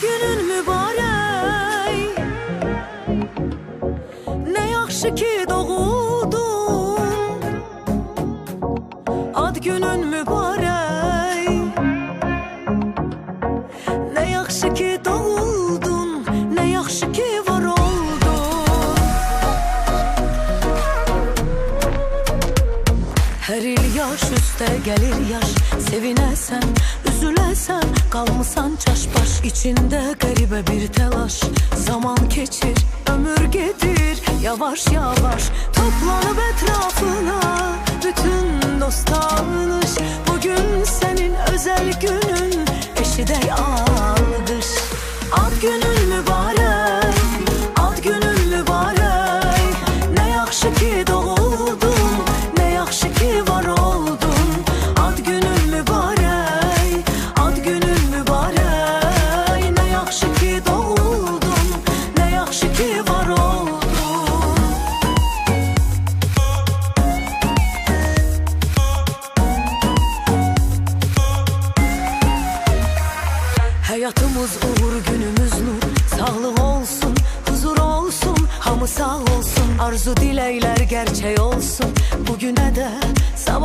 günün mübarek. Ne yaxşı ki doğdun. Ad günün mübarek. Ne yaxşı ki doğdun Ne yaxşı ki var oldun. Her il yaş üste gelir yaş Sevinesen, üzülesen Kalmışsan çaş baş içinde garibe bir telaş. Zaman geçir, ömür getir. Yavaş yavaş toplanıp etrafına. Bütün dost tanış Bugün senin özel günün Hayatımız uğur günümüz nur. Sağlık olsun, huzur olsun Hamı sağ olsun. Arzu dilekler gerçek olsun. Bugüne de olsun